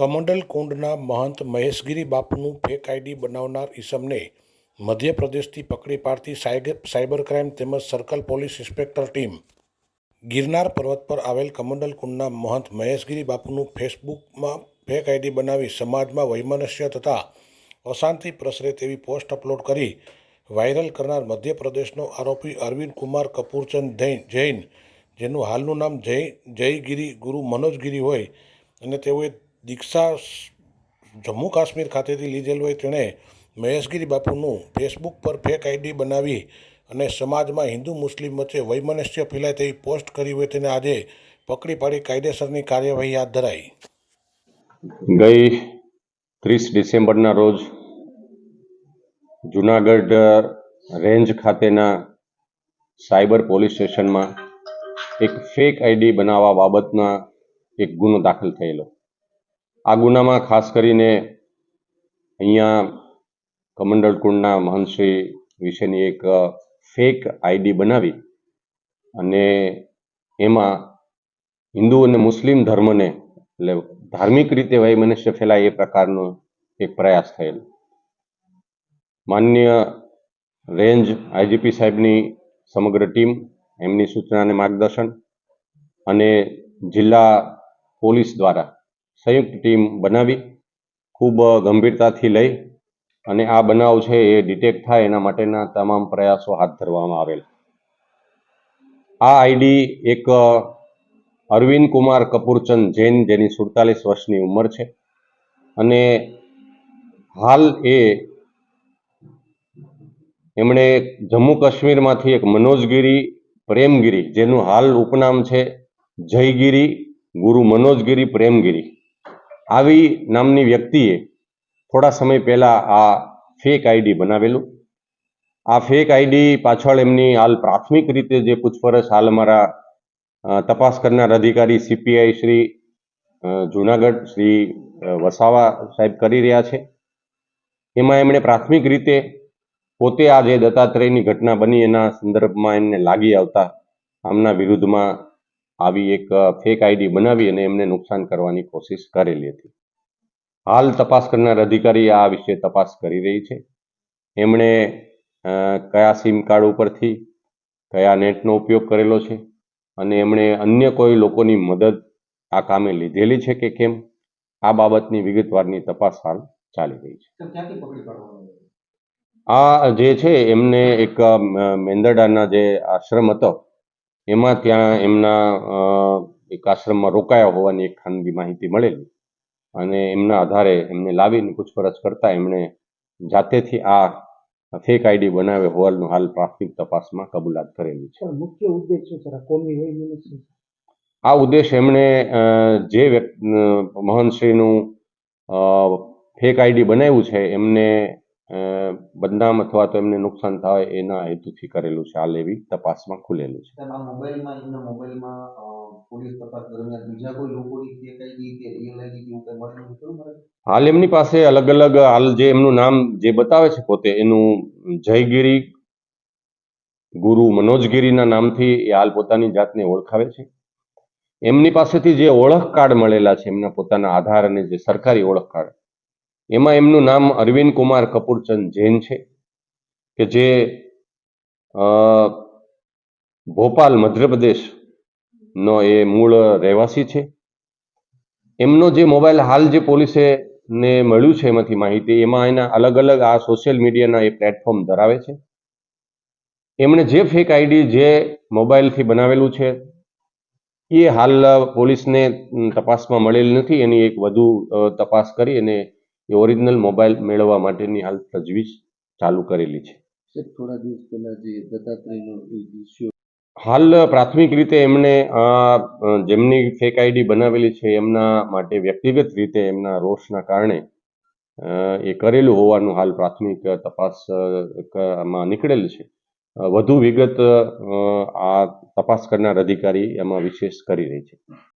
કમંડલ કુંડના મહંત મહેશગીરી બાપુનું fake ID બનાવનાર ઈસમને મધ્યપ્રદેશથી પકડી પાડતી સાયબર ક્રાઇમ તેમજ circle police inspector team. Girnar પર્વત પર આવેલ કમંડલ કુંડના મહંત મહેશગીરી બાપુનું ફેસબુકમાં ફેક આઈડી બનાવી સમાજમાં વૈમનસ્ય તથા અશાંતિ પ્રસરે તેવી પોસ્ટ અપલોડ કરી વાયરલ કરનાર મધ્યપ્રદેશનો આરોપી અરવિંદ કુમાર કપૂરચંદ જૈન જૈન હાલનું નામ જય, જયગીરી ગુરુ મનોજગીરી હોય અને તેઓએ દીક્ષા જમ્મુ કાશ્મીર ખાતેથી લીધેલ હોય તેણે મહેશગીરી બાપુનું ફેસબુક પર ફેક આઈડી બનાવી અને સમાજમાં હિન્દુ મુસ્લિમ વચ્ચે વૈમનસ્ય ફેલાય તેવી પોસ્ટ કરી હોય તેને આજે પકડી પાડી કાયદેસરની કાર્યવાહી હાથ ધરાઈ. ગઈ ત્રીસ ડિસેમ્બરના રોજ જુનાગઢ રેન્જ ખાતેના સાયબર પોલીસ સ્ટેશનમાં એક ફેક આઈડી બનાવવા બાબતના એક ગુનો દાખલ થયેલો. આ ગુનામાં ખાસ કરીને અહીંયા કમંડળ કુંડના મહંતશ્રી વિશેની એક ફેક આઈડી બનાવી અને એમાં હિન્દુ અને મુસ્લિમ ધર્મને, એટલે ધાર્મિક રીતે વૈમનસ્ય ફેલાય એ પ્રકારનો એક પ્રયાસ થયેલ. માન્ય રેન્જ આઈજીપી સાહેબની સમગ્ર ટીમ, એમની સૂચના અને માર્ગદર્શન અને જિલ્લા પોલીસ દ્વારા સંયુક્ત ટીમ બનાવી, ખૂબ ગંભીરતાથી લઈ અને આ બનાવ છે એ ડિટેક્ટ થાય એના માટેના તમામ પ્રયાસો હાથ ધરવામાં આવેલ. આ આઈડી એક અરવિંદ કુમાર કપૂરચંદ જૈન જેની સુડતાલીસ વર્ષની ઉંમર છે અને હાલ એ એમણે જમ્મુ કાશ્મીરમાંથી એક મનોજગીરી પ્રેમગીરી, જેનું હાલ ઉપનામ છે જયગીરી ગુરુ મનોજગીરી પ્રેમગીરી. આવી નામની વ્યક્તિએ થોડા સમય પહેલાં આ ફેક આઈડી બનાવેલું. આ ફેક આઈડી પાછળ એમની હાલ પ્રાથમિક રીતે જે પૂછપરછ હાલ અમારા તપાસ કરનાર અધિકારી સીપીઆઈ શ્રી જુનાગઢ શ્રી વસાવા સાહેબ કરી રહ્યા છે. એમાં એમણે પ્રાથમિક રીતે પોતે આ જે દત્તાત્રેયની ઘટના બની એના સંદર્ભમાં એમને લાગી આવતા આમના વિરુદ્ધમાં આવી એક ફેક આઈડી બનાવી અને એમને નુકસાન કરવાની કોશિશ કરેલી હતી. હાલ તપાસ કરનાર અધિકારી આ વિશે તપાસ કરી રહી છે. એમણે કયા સિમ કાર્ડ ઉપરથી કયા નેટનો ઉપયોગ કરેલો છે અને એમણે અન્ય કોઈ લોકોની મદદ આ કામે લીધેલી છે કે કેમ? આ બાબતની વિગતવારની તપાસ હાલ ચાલી રહી છે? આ જે છે એમને એક મેંદરડાના જે આશ્રમ હતો એમાં ત્યાં એમના એક આશ્રમમાં રોકાયા હોવાની એક ખાનગી માહિતી મળેલી. અને એમના આધારે એમને લાવીને પૂછપરછ કરતા એમણે જાતેથી આ ફેક આઈડી બનાવે હોવાનું હાલ પ્રાથમિક તપાસમાં કબૂલાત કરેલી છે. મુખ્ય ઉદ્દેશ શું હોય આ ઉદ્દેશ એમણે જે મહંતશ્રીનું ફેક આઈડી બનાવ્યું છે એમને બદનામ અથવા તો એમને નુકસાન થાય એના હેતુથી કરેલું છે. હાલ એવી તપાસમાં ખુલેલું છે. મોબાઈલમાં એમના મોબાઈલમાં પોલીસ તપાસ દરમિયાન બીજા કોઈ લોકોની ફેક આઈડી કે રિયલ આઈડી કે એવું કંઈ મળેલું ખરું મારે હાલ એમની પાસે અલગ અલગ હાલ જે એમનું નામ જે બતાવે છે પોતે એનું જયગીરી ગુરુ મનોજગીરીના નામથી એ હાલ પોતાની જાતને ઓળખાવે છે. એમની પાસેથી જે ઓળખ કાર્ડ મળેલા છે એમના પોતાના આધાર અને જે સરકારી ઓળખ કાર્ડ એમાં એમનું નામ અરવિંદ કુમાર કપૂરચંદ જૈન છે, કે જે ભોપાલ મધ્યપ્રદેશ નો એ મૂળ રહેવાસી છે. એમનો જે મોબાઈલ હાલ જે પોલીસે ને મળ્યું છે એમાંથી માહિતી, એમાં એના અલગ અલગ આ સોશિયલ મીડિયાના એ પ્લેટફોર્મ ધરાવે છે. એમણે જે ફેક આઈડી જે મોબાઈલથી બનાવેલું છે, એ હાલ પોલીસને તપાસમાં મળેલ નથી. એની એક વધુ તપાસ કરી અને એ ઓરિજિનલ મોબાઈલ મેળવવા માટેની હાલ તજવીજ ચાલુ કરેલી છે. થોડા દિવસ પહેલા જે દત્તાત્રેયનો હાલ પ્રાથમિક રીતે એમણે આ જેમની ફેક આઈડી બનાવેલી છે એમના માટે વ્યક્તિગત રીતે એમના રોષના કારણે એ કરેલું હોવાનું હાલ પ્રાથમિક તપાસમાં નીકળેલ છે. વધુ વિગત આ તપાસ કરનાર અધિકારી એમાં વિશેષ કરી રહી છે.